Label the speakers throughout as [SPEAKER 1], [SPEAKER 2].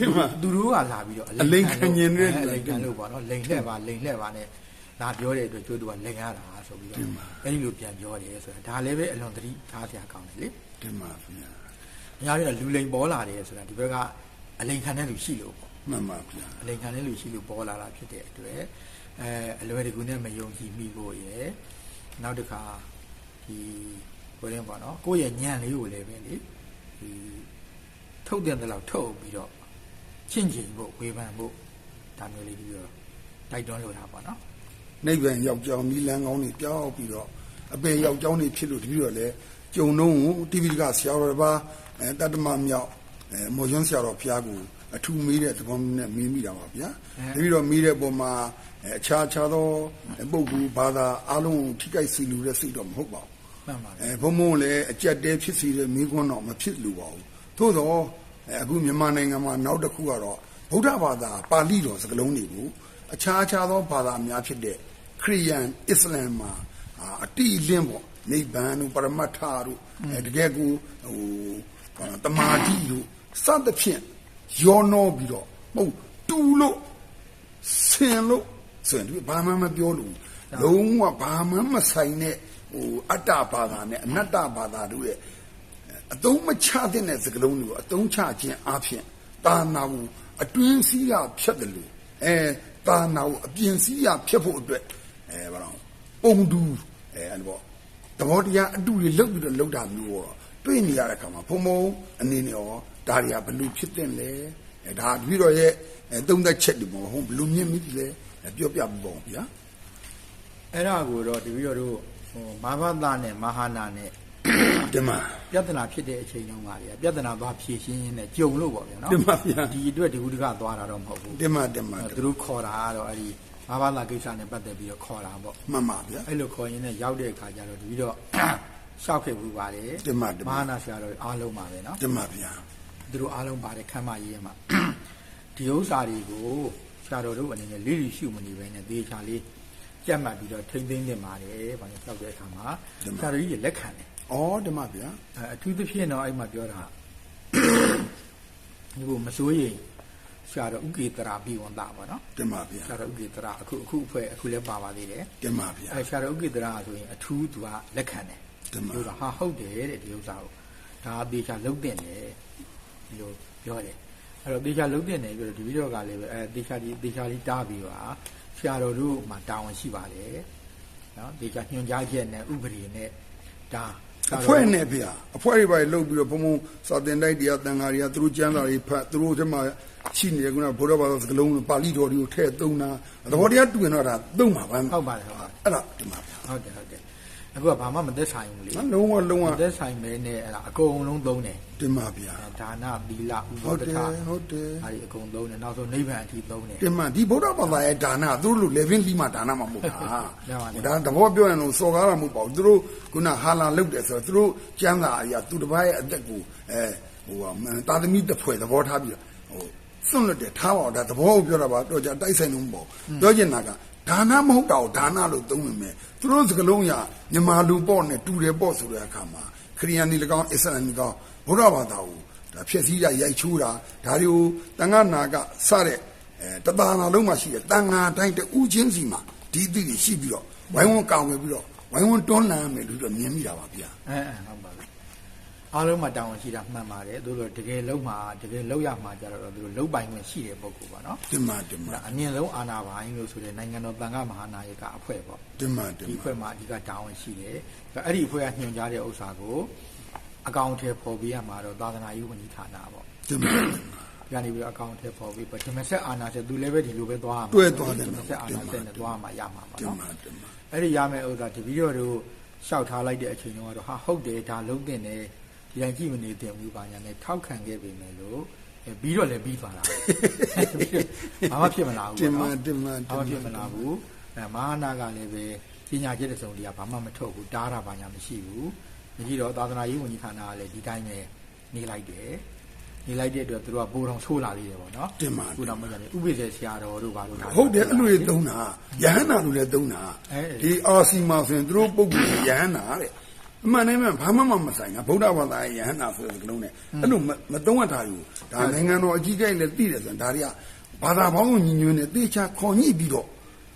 [SPEAKER 1] တင်ပါ
[SPEAKER 2] သူတို့ကလာပြီးတော့
[SPEAKER 1] အလိန်ခံညင်တဲ့
[SPEAKER 2] အလိန်ခံလို့ပေါ့နော်လိန်လှဲ့ပါလိန်လှဲ့ပါနဲ့လာပြောတဲ့အတွက်ကျိုးသူကလိန်ရတာဆိုပြီးတော့အဲ့ဒီလိုပြန်ပြောတယ်ဆိုတာဒါလည်းပဲအလွန်သတိထားစရာကောင်းတယ်လေ
[SPEAKER 1] တင်ပါဗျာ
[SPEAKER 2] အများကြီးကလူလိန်ပေါ်လာတယ်ဆိုတာဒီဘက်ကအလိန်ခံတဲ့လူရှိလို့ပေါ့
[SPEAKER 1] မှန်ပါဗျာ
[SPEAKER 2] အလိန်ခံတဲ့လူရှိလို့ပေါ်လာတာဖြစ်တဲ့အတွက်အဲအလွယ်တကူနဲ့မယုံကြည်မိဖို့ရယ်နောက်တစ်ခါဒီဘယ်ရင်ပေါ့နော်ကိုယ့်ရဲ့ညံလေးကိုလည်းပဲလေဒီထုတ်တဲ့လောက်ထုတ်ပြီးတော့ ချင့်ချင်ဖို့ဝေဖန်ဖို့ဒါမျိုးလေးပြီးတော့တိုက်တွန်းလိုတာပေါ့နော်
[SPEAKER 1] နိဗ္ဗာန်ရောက်ကြောင်းမိလန်းကောင်းတွေပြောက်ပြီးတော့အပေရောက်ကြောင်းတွေဖြစ်လို့တပည့်တော်လည်းကြုံတော့တီဗီကဆရာတော်တစ်ပါးအဲတတ္တမမြောက်အဲမော်ရွန်းဆရာတော်ဘုရားကိုအထူးမေးတဲ့သဘောမျိုးနဲ့မေးမိတာပါဗျာတပည့်တော်မေးတဲ့ပုံမှာအဲအခြားခြားသောပုဂ္ဂိုလ်ဘာသာအလုံးကိုထိခိုက်စီလူတဲ့စိတ်တော့မဟုတ်ပါဘူး
[SPEAKER 2] မှန်ပါဗျာ
[SPEAKER 1] အဲဘုံဘုံလည်းအကြက်တဲဖြစ်စီတဲ့မိခွန်းတော့မဖြစ်လို့ပါဘူးသို့တော့ အဲအခုမြန်မာနိုင်ငံမှာနောက်တစ်ခုကတော့ဗုဒ္ဓဘာသာပါဠိတော်စကားလုံးတွေကိုအခြားအခြားသောဘာသာများဖြစ်တဲ့ခရိယန်အစ္စလာမ်မှာအာအတိအလင်းပေါ့နိဗ္ဗာန်တို့ပရမတ္ထတို့အဲတကယ်ကိုဟိုဘာလဲတမာတိတို့စသဖြင့်ယောနောပြီးတော့ဟုတ်တူလို့ဆင်လို့ဆိုရင်ဒီဘာမှမပြောလို့လုံးဝဘာမှမဆိုင်တဲ့ဟိုအတ္တဘာသာနဲ့အနတ္တဘာသာတို့ရဲ့ အသုံးမချတဲ့စကလုံးတွေကိုအသုံးချခြင်းအပြင်တာနာကိုအတွင်းစည်းကဖြတ်တယ်လို့အဲတာနာကိုအပြင်စည်းကဖြတ်ဖို့အတွက်အဲဘာလို့ပုံတူအဲအဲ့လိုပေါ့သဘောတရားအတူတွေလုတ်ပြီးတော့လုတ်တာမျိုးတော့တွေ့နေရတဲ့ခါမှာဘုံဘုံအနေနဲ့ရောဒါတွေကဘယ်လို့ဖြစ်တဲ့လဲအဲဒါတပည့်တော်ရဲ့အဲသုံးသက်ချက်တွေပေါ့ဟုတ်ဘယ်လို့မြင်မိပြီလဲအဲပြောပြပြပေါ့ဗျာ
[SPEAKER 2] အဲ့ဒါကိုတော့တပည့်တော်တို့ဟိုမဟာဗဒနဲ့မဟာနာနဲ့
[SPEAKER 1] တင်ပါ
[SPEAKER 2] ပြဿနာဖြစ်တဲ့အချိန်တုန်းကလေပြဿနာသွားဖြေရှင်းရင်းနဲ့ကြုံလို့ပေါ့ဗျာနော်
[SPEAKER 1] တင်ပါဗျာ
[SPEAKER 2] ဒီအတွက်ဒီကုတကသွားတာတော့မဟုတ်ဘူး
[SPEAKER 1] တင်ပါတင်ပါ
[SPEAKER 2] သူတို့ခေါ်တာကတော့အဲ့ဒီမဟာဗဒကိစ္စနဲ့ပတ်သက်ပြီးတော့ခေါ်တာပေါ့
[SPEAKER 1] မှန်ပါဗျာ
[SPEAKER 2] အဲ့လိုခေါ်ရင်းနဲ့ရောက်တဲ့အခါကျတော့တပည့်တော့ရှောက်ခဲ့ဘူးပါတယ်
[SPEAKER 1] တင်ပါတင်ပါ
[SPEAKER 2] မဟာနာဆရာတော်အားလုံးပါပဲနော်
[SPEAKER 1] တင်ပါဗျာ
[SPEAKER 2] သူတို့အားလုံးပါတယ်ခမ်းမရေးရမှာဒီဥစ္စာတွေကိုဆရာတော်တို့အနေနဲ့လေးလီရှုမနေပဲနဲ့သေချာလေးကြက်မှတ်ပြီးတော့ထိမ့်သိမ်းနေပါတယ်ဘာလို့ကြောက်တဲ့အခါမှာဆရာတော်ကြီးလက်ခံတယ်
[SPEAKER 1] ဩတင်ပါဗျာ
[SPEAKER 2] အဲအထူးသဖြင့်တော့အဲ့မှာပြောတာဒီကိုမစိုးရိမ်ဆရာတော်ဥကေတရာပြီးဝန်တာပေါ့နော်
[SPEAKER 1] တင်ပါဗျာ
[SPEAKER 2] ဆရာတော်ဥကေတရာအခုအခုအဖွဲ့အခုလည်းပါပါသေးတယ်
[SPEAKER 1] တင်ပါဗျာ
[SPEAKER 2] အဲဆရာတော်ဥကေတရာဆိုရင်အထူးသူကလက်ခံတယ်
[SPEAKER 1] တင်ပါ
[SPEAKER 2] ပြောတာဟာဟုတ်တယ်တဲ့ဒီဥစ္စာကိုဒါအသေးချာလုံးတင်တယ်ဒီလိုပြောတယ်အဲ့တော့သေချာလုံးတင်တယ်ပြောတော့ဒီဗီဒီယိုကလည်းပဲအဲသေချာဒီသေချာလေးတားပြီးပါဆရာတော်တို့မှာတာဝန်ရှိပါတယ်နော်သေချာညွှန်ကြားချက်နဲ့ဥပဒေနဲ့ဒါဆရာတော်
[SPEAKER 1] အဖွဲ့နဲ့ဗျာအဖွဲ့တွေပါလှုပ်ပြီးတော့ဘုံဘုံစာတင်တိုက်တရားတန်ဃာတွေကသူတို့ကျမ်းစာတွေဖတ်သူတို့ထဲမှာရှိနေတဲ့ကုနာဘုရားဘာသာစကားလုံးပါဠိတော်တွေကိုထည့်သုံးတာသဘောတရားတူရင်တော့ဒါသုံးပါပါ
[SPEAKER 2] ဟုတ်ပါတယ်ဟုတ်ပါတယ်
[SPEAKER 1] အဲ့ဒါတင်ပါဗျာ
[SPEAKER 2] ဟုတ်တယ်ဟုတ်တယ် အခုကဘာမှမသက်ဆိုင်ဘူးလေ
[SPEAKER 1] နော်လုံးဝလုံးဝ
[SPEAKER 2] မသက်ဆိုင်မဲနဲ့အဲ့ဒါအကုန်လုံးသုံးတယ်
[SPEAKER 1] တင်ပါဗျာ
[SPEAKER 2] ဒါနသီလဥ
[SPEAKER 1] ဟု
[SPEAKER 2] ပု
[SPEAKER 1] တ်
[SPEAKER 2] ဒ္တ
[SPEAKER 1] ယ်
[SPEAKER 2] ဒက
[SPEAKER 1] ဟုတ်တယ်
[SPEAKER 2] အဲ့ဒီအကုန်သုံးတယ်နောက်ဆုံးနိဗ္ဗာန်အထိသုံးတယ်
[SPEAKER 1] တင်မဒီဗုဒ္ဓဘာသာရဲ့ဒါနသူတို့လို level လီမှာဒါနမှာမဟုတ်တာ
[SPEAKER 2] ရပါတယ်
[SPEAKER 1] ဒါသဘောပြောရင်လို့စော်ကားတာမဟုတ်ပါဘူးသူတို့ခုနဟာလာလုတ်တယ်ဆိုတော့သူတို့ကျမ်းစာအရာသူတစ်ပါးရဲ့အသက်ကိုအဲဟိုဟာတာသမီတစ်ဖွဲ့သဘောထားပြီးတော့ဟိုစွန့်လွတ်တယ်ထားပါတော့ဒါသဘောကိုပြောတာပါတော့ကြတိုက်ဆိုင်လို့မပေါ့ပြောချင်တာက ဒါနမဟုတ်တာကိုဒါနလို့သုံးနေမယ်သူတို့စကလုံးရမြန်မာလူပေါ့နဲ့တူတယ်ပေါ့ဆိုတဲ့အခါမှာခရိယန်ဒီ၎င်းအစ္စလာမ်ဒီကောင်ဗုဒ္ဓဘာသာကိုဒါဖြည့်စည်းရရိုက်ချိုးတာဒါတွေကိုတန်ခါနာကစတဲ့အဲတသာနာလုံးမှာရှိတဲ့တန်ငါတိုင်းတူးချင်းစီမှာဒီအသည့်တွေရှိပြီးတော့ဝိုင်းဝန်းကောင်းဝယ်ပြီးတော့ဝိုင်းဝန်းတွန်းလှန်ရမယ်လို့တော့မြင်မိတာပါဗျာ
[SPEAKER 2] အဲအဲဟုတ်ပါပြီ အားလုံးမှာတောင်းဝန်ရှိတာမှန်ပါတယ်သူတို့တကယ်လုံးမှာတကယ်လုံးရမှာကြတော့သူတို့လုံးပိုင်ခွင့်ရှိတဲ့ပုဂ္ဂိုလ်ပါနော်
[SPEAKER 1] တင်မတင်မ
[SPEAKER 2] ဒါအမြင့်ဆုံးအာဏာပိုင်လို့ဆိုတဲ့နိုင်ငံတော်တန်ခါမဟာနာယကအဖွဲ့ပေါ့
[SPEAKER 1] တင်မတင်
[SPEAKER 2] ဒီ
[SPEAKER 1] မ
[SPEAKER 2] အဖွဲ့မှာအဓိကတာဝန်ရှိတယ်အဲ့ဒီအဖွဲ့ကညွှန်ကြားတဲ့ဥစ္စာကိုအကောင့်ထဲပေါ်ပေးရမှာတော့သာသနာရေးဝန်ကြီးဌာနပေါ့
[SPEAKER 1] တင်မ
[SPEAKER 2] ဒီကနေပြီးတော့အကောင့်ထဲပေါ်ပြီးပထမဆက်အာဏာဆက်သူလည်းပဲဒီလိုပဲသွားရမှာ
[SPEAKER 1] တွဲသွားတယ်
[SPEAKER 2] ပထမဆက်အာဏာဆက်နဲ့သွားမှာရမှာပါ
[SPEAKER 1] တင်
[SPEAKER 2] နော်
[SPEAKER 1] မတင်မ
[SPEAKER 2] အဲ့ဒီရမယ့်ဥစ္စာဒီဗီဒီယိုတို့ရှောက်ထားလိုက်တဲ့အချိန်တုန်းကတော့ဟာဟုတ်တယ်ဒါလုံးတင်တယ် ဒီတိုင်းကြည့်မနေတင်ဘူးပါညာနဲ့ထောက်ခံခဲ့ပြီမယ်လို့အဲပြီးတော့လည်းပြီးသွားတာဘာမှဖြစ်မလာဘူး
[SPEAKER 1] တင်မ
[SPEAKER 2] ပေါ့နော်
[SPEAKER 1] တင်မ
[SPEAKER 2] ဘာ
[SPEAKER 1] တင်
[SPEAKER 2] မှ
[SPEAKER 1] မ
[SPEAKER 2] ဖြစ်မလာဘူးအဲမဟာနာကလည်းပဲပညာချက်တစ်စုံတည်းကဘာမှမထုတ်ဘူးတားတာဘာညာမရှိဘူးမရှိတော့သာသနာရေးဝန်ကြီးဌာနကလည်းဒီတိုင်းပဲနေလိုက်တယ်နေလိုက်တဲ့အတွက်သူတို့ကပိုးတော်ဆိုးလာလေးတယ်ပေါ့နော်
[SPEAKER 1] တင်မ
[SPEAKER 2] ခုတော့မကြတယ်ဥပိ္ပဇေဆရာတော်တို့ဘာလို့ဒါ
[SPEAKER 1] ဟုတ်တယ်အဲ့လိုတွေသုံးတာယဟန္တာလိုလည်းသုံးတာ
[SPEAKER 2] အဲ
[SPEAKER 1] ဒီအာစီမာဆိုရင်သူတို့ပုဂ္ဂိုလ်ယဟန္တာတဲ့ အမှန်တည်းမှဘာမှမမဆိုင်တာဗုဒ္ဓဘာသာရဲ့ယဟန္တာဆိုတဲ့စကားလုံးနဲ့အဲ့လိုမမသုံးရတာယူဒါနိုင်ငံတော်အကြီးအကဲလည်းသိတယ်ဆိုရင်ဒါတွေကဘာသာပေါင်းစုံညီညွတ်နေတေချာခေါ်ညှိပြီးတော့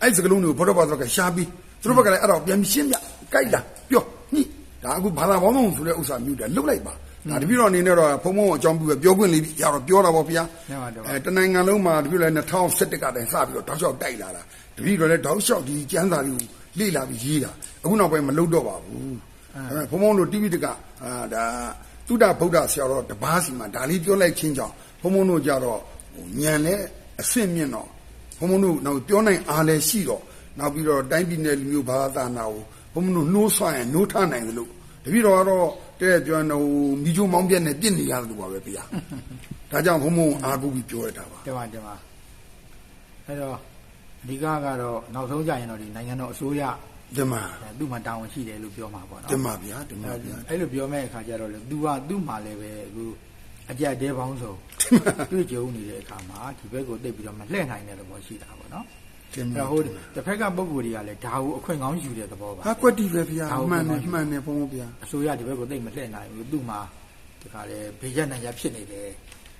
[SPEAKER 1] အဲ့ဒီစကားလုံးတွေကိုဗုဒ္ဓဘာသာကရှားပြီးသူတို့ဘက်ကလည်းအဲ့တော့ပြန်ပြီးရှင်းပြကြိုက်တာပြောညှိဒါအခုဘာသာပေါင်းစုံဆိုတဲ့ဥစ္စာမျိုးတွေလုတ်လိုက်ပါဒါတပည့်တော်အနေနဲ့တော့ဘုံဘုံအကြောင်းပြုပဲပြောခွင့်လေးပြီးရတော့ပြောတာပေါ့ဗျာ
[SPEAKER 2] မှန်ပါတော့
[SPEAKER 1] အဲတနိုင်ငံလုံးမှာတပည့်တော်လည်း2017ကတည်းကစပြီးတော့တောက်လျှောက်တိုက်လာတာတပည့်တော်လည်းတောက်လျှောက်ဒီကျမ်းစာတွေကိုလေ့လာပြီးရေးတာအခုနောက်ပိုင်းမလုတ်တော့ပါဘူးအဲ ဘုံဘုံတို့တိပိတကအာဒါသုဒ္ဓဗုဒ္ဓဆရာတော်တပါးစီမှာဒါလေးပြောလိုက်ချင်းကြောင့်ဘုံဘုံတို့ကြတော့ဟိုညံလဲအဆင့်မြင့်တော့ဘုံဘုံတို့နောက်ပြောနိုင်အားလည်းရှိတော့နောက်ပြီးတော့တိုင်းပြည်နယ်လူမျိုးဘာသာနာကိုဘုံဘုံတို့နှိုးဆွရင်နှိုးထနိုင်တယ်လို့တပည့်တော်ကတော့တဲ့ပြောရင်ဟိုမိချိုမောင်းပြက်နဲ့ပြစ်နေရတယ်လို့ပါပဲဗျာဒါကြောင့်ဘုံဘုံအားကိုးပြီးပြောရတာပါ
[SPEAKER 2] တင်ပါတင်ပါအဲ့တော့အဓိကကတော့နောက်ဆုံးကြရင်တော့ဒီနိုင်ငံတော်အစိုးရ
[SPEAKER 1] ဒီမှာ
[SPEAKER 2] အဲသူ့မှာတာဝန်ရှိတယ်လို့ပြောမှာပေါ့နော်
[SPEAKER 1] ဒီမှာဗျာဒီမှာဗျာ
[SPEAKER 2] အဲ့လိုပြောမဲ့အခါကျတော့လေ तू ကသူ့မှာလည်းပဲအခုအကြက်တဲပေါင်းစုံတွေ့ကြုံနေတဲ့အခါမှာဒီဘက်ကိုတိတ်ပြီးတော့မလှည့်နိုင်တဲ့သဘောရှိတာပေါ့နော်
[SPEAKER 1] ဒီ
[SPEAKER 2] အဲ့
[SPEAKER 1] မှာ
[SPEAKER 2] တော့ဟိုတစ်ဖက်ကပုံကိုယ်တွေကလည်းဒါကိုအခွင့်ကောင်းယူတဲ့သဘောပါ
[SPEAKER 1] ဟာကွက်တီပဲဗျာ
[SPEAKER 2] ဒါဟုတ်
[SPEAKER 1] မှန်တယ်
[SPEAKER 2] ကဲ့
[SPEAKER 1] မှန်တယ်ဘုံဘုံဗျာ
[SPEAKER 2] အစိုးရဒီဘက်ကိုတိတ်မလှည့်နိုင်ဘူးသူ့မှာဒီခါလေဘေးရက်နိုင်ရဖြစ်နေတယ်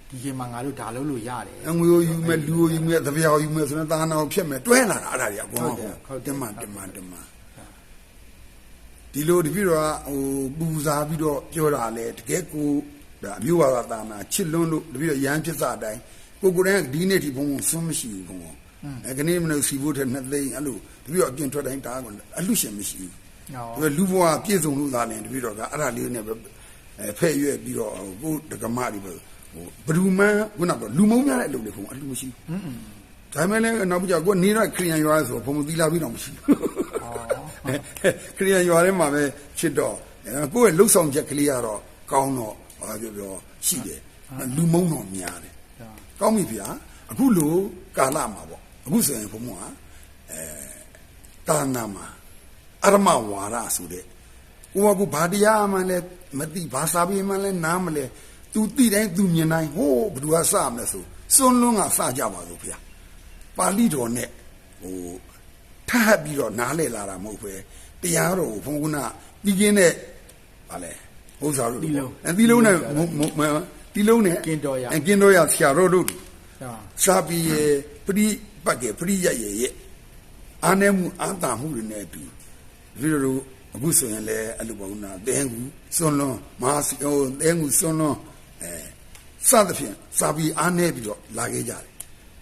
[SPEAKER 2] ဒီချိန်မှာငါတို့ဒါလုပ်လို့ရတယ်
[SPEAKER 1] အငွေကိုယူမဲ့လူကိုယူမဲ့သဗျာကိုယူမဲ့ဆိုတော့တာနာကိုဖြစ်မဲ့တွဲလာတာအဲ့ဒါကြီးအကုန်
[SPEAKER 2] ဟုတ်တယ်ဟုတ်တယ်
[SPEAKER 1] တင်မှတင်မှတင်မှ ဒီလိုတပြည့်တော့ဟိုပူစားပြီးတော့ပြောတာလေတကယ်ကိုဒါအမျိုးဘာသာတာနာချစ်လွန်းလို့တပြည့်တော့ရမ်းဖြစ်စားအတိုင်းကိုကိုယ်တိုင်ကဒီနေ့ဒီဘုံဘုံဆွမ်းမရှိဘူးဘုံဘုံအဲကနေ့မနေ့စီဖို့တဲ့နှစ်သိန်းအဲ့လိုတပြည့်တော့အပြင်ထွက်တိုင်းတားကုန်အလူရှင်မရှိဘူး
[SPEAKER 2] ဟော
[SPEAKER 1] ဒီလူဘဝပြည့်စုံလို့သာလင်တပည့်တော်ကအဲ့ဒါလေးနဲ့ပဲအဲဖဲ့ရွက်ပြီးတော့ကိုယ်တက္ကမတွေပဲဟိုဘဒူမန်းခုနကလူမုံများတဲ့အလုပ်တွေခုအလူမရှိဘူးဒါမှလည်းနောက်ပြီးကြကိုနေတော့ခရီးယန်ရွာဆိုဘုံမသီလာပြီးတော့မရှိဘူး ခရီးယန်ရွာထဲမှာပဲချစ်တော့အဲကိုယ့်ရဲ့လှုပ်ဆောင်ချက်ကလေးကတော့ကောင်းတော့ဘာပြောပြောရှိတယ်လူမုံတော့များတယ်ကောင်းပြီဗျာအခုလိုကာလမှာပေါ့အခုဆိုရင်ဘုံကအဲတာနာမှာအရမဝါရဆိုတဲ့ကိုကကိုဘာတရားမှလည်းမသိဘာစာပေမှလည်းနားမလဲ तू သိတိုင်း तू မြင်တိုင်းဟိုးဘယ်သူကစမလဲဆိုစွန်းလွန်းကစကြပါလို့ဖေ။ပါဠိတော်နဲ့ဟို ထပ်ပြီးတော့နားလဲလာတာမဟုတ်ပဲတရားတော်ကိုဘုန်းကနာပြီးကင်းတဲ့ဗာလဲဟုတ်စားလို့အဲဒီလုံးနဲ့ဒီလုံးနဲ့ကင်းတော်ရဆရာတော်တို့
[SPEAKER 2] ဟော
[SPEAKER 1] စာပေရဲ့ပရိပတ်ကပရိယတ်ရဲ့ရဲ့အာနေမှုအာတာမှုတွေနဲ့အတူဒီလိုလိုအခုဆိုရင်လည်းအဲ့လိုပေါ့နာတဲငူစွန်းလွန်းမဟာစီဟိုတဲငူစွန်းလွန်းအဲစသဖြင့်စာပေအာနေပြီးတော့လာခဲ့ကြတယ်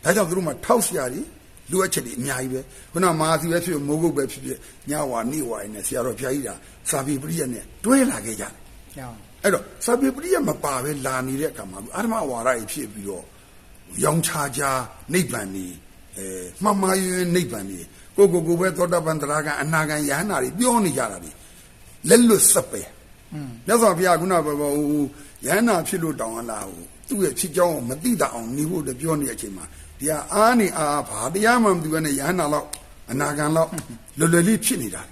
[SPEAKER 1] ဒါကြောင့်သူတို့မှထောက်ဆရာကြီး လိုအပ်ချက်တွေအများကြီးပဲခုနမာစီပဲဖြစ်ဖြစ်မိုးကုတ်ပဲဖြစ်ဖြစ်ညဝါနေဝါရင်းနဲ့ဆရာတော်ဖျားကြီးတာစာပေပရိယတ်နဲ့တွဲလာခဲ့ကြတယ်အဲ့တော့စာပေပရိယတ်မပါပဲလာနေတဲ့အခါမှာအာဓမဝါရကြီးဖြစ်ပြီးတော့ရောင်ချာချာနိဗ္ဗာန်ကြီးအဲမှန်မှန်ရွေးနိဗ္ဗာန်ကြီးကိုကိုကိုပဲသောတာပန်တရာကအနာဂံယဟနာတွေပြောနေကြတာတွေလက်လွတ်စပယ်မြတ်စွာဘုရားကခုနကဟိုယဟနာဖြစ်လို့တောင်းလာဟိုသူ့ရဲ့ဖြစ်ကြောင်းကိုမသိတာအောင်နေဖို့တပြောနေတဲ့အချိန်မှာ ဒီဟာအားနေအားဘာတရားမှမသိဘဲနဲ့ယဟနာတော့အနာဂံတော့လွယ်လွယ်လေးဖြစ်နေတာ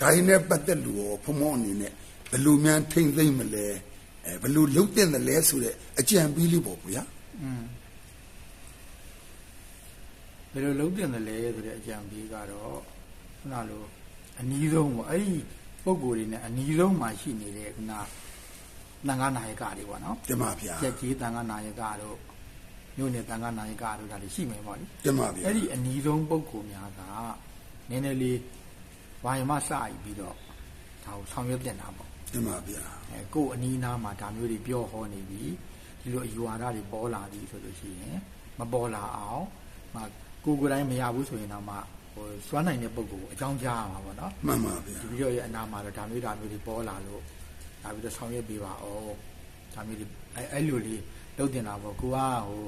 [SPEAKER 1] ဒါရင်နဲ့ပတ်သက်လို့ရောဖုံမောအနေနဲ့ဘယ်လိုများထိမ့်သိမ့်မလဲအဲဘယ်လိုလုံးတဲ့တယ်လဲဆိုတဲ့အကြံပေးလေးပေါ့ဗျာ
[SPEAKER 2] ဘယ်လိုလုံးတင်တယ်လဲဆိုတဲ့အကြံပေးကတော့ခုနလိုအနီးဆုံးပေါ့အဲ့ဒီပုံကိုယ်တွေနဲ့အနီးဆုံးမှာရှိနေတဲ့ခုနတန်ခါနာယကတွေပေါ့နော်
[SPEAKER 1] တင်ပါဗျာ
[SPEAKER 2] ကြက်ကြီးတန်ခါနာယကတို့ မြို့နယ်တန်ခါနာယကတို့ဒါတွေရှိမယ်ပေါ့လေ
[SPEAKER 1] တင်ပါဗျာ
[SPEAKER 2] အဲ့ဒီအနီးဆုံးပုံကိုယ်များကနည်းနည်းလေးဝါယမစပြီးပြီးတော့ဒါကိုဆောင်ရွက်တင်တာပေါ့
[SPEAKER 1] တင်ပါဗျာ
[SPEAKER 2] အဲကိုယ်အနီးနားမှာဒါမျိုးတွေပြောဟောနေပြီဒီလိုအယူဝါဒတွေပေါ်လာပြီဆိုလို့ရှိရင်မပေါ်လာအောင်မကိုယ်ကိုယ်တိုင်မရဘူးဆိုရင်တော့မှဟိုစွမ်းနိုင်တဲ့ပုံကိုယ်ကိုအကြောင်းကြားရမှာပေါ့နော်
[SPEAKER 1] မှန်ပါဗျာ
[SPEAKER 2] ဒီဗီဒီယိုရဲ့အနာမှာတော့ဒါမျိုးဒါမျိုးတွေပေါ်လာလို့ဒါပြီးတော့ဆောင်ရွက်ပေးပါအောင်ဒါမျိုးတွေအဲအဲ့လိုလေး လုပ်တင်တာပေါ့ကိုကဟို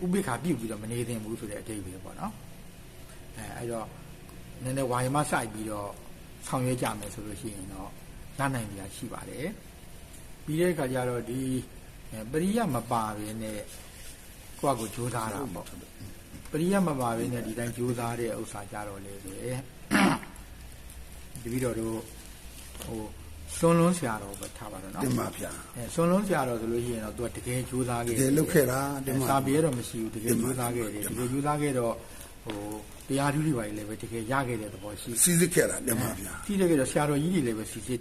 [SPEAKER 2] ဟိုဥပိ္ပခာပြုတ်ပြီးတော့မနေသင့်ဘူးဆိုတဲ့အတိတ်ပဲပေါ့နော်အဲအဲ့တော့နည်းနည်းဝါယမစိုက်ပြီးတော့ဆောင်ရွက်ကြမယ်ဆိုလို့ရှိရင်တော့ရနိုင်ကြရှိပါတယ်ပြီးတဲ့အခါကျတော့ဒီအဲပရိယမပါဘဲနဲ့ကိုယ့်အကိုကြိုးစားတာပေါ့ပရိယမပါဘဲနဲ့ဒီတိုင်းကြိုးစားတဲ့ဥစ္စာကြတော့လေဆိုရင်တပည့်တော်တို့ဟို စွန်းလုံးဆရာတော်ပဲထားပါတော့နော်
[SPEAKER 1] တင်ပါဗျာ
[SPEAKER 2] အဲစွန်းလုံးဆရာတော်ဆိုလို့ရှိရင်တော့သူကတကယ်ကြိုးစားခဲ့
[SPEAKER 1] တကယ်လုပ်ခဲ့တာတင်ပါ
[SPEAKER 2] စာပြေတော့မရှိဘူးတကယ်ကြိုးစားခဲ့တယ်တကယ်ကြိုးစားခဲ့တော့ဟိုတရားဓုတွေပါလေလည်းပဲတကယ်ရခဲ့တဲ့သဘောရှိ
[SPEAKER 1] စီစစ်ခဲ့တာတင်ပါဗျာ
[SPEAKER 2] ပြီးတဲ့ကတော့ဆရာတော်ကြီးတွေလည်းပဲစီစစ်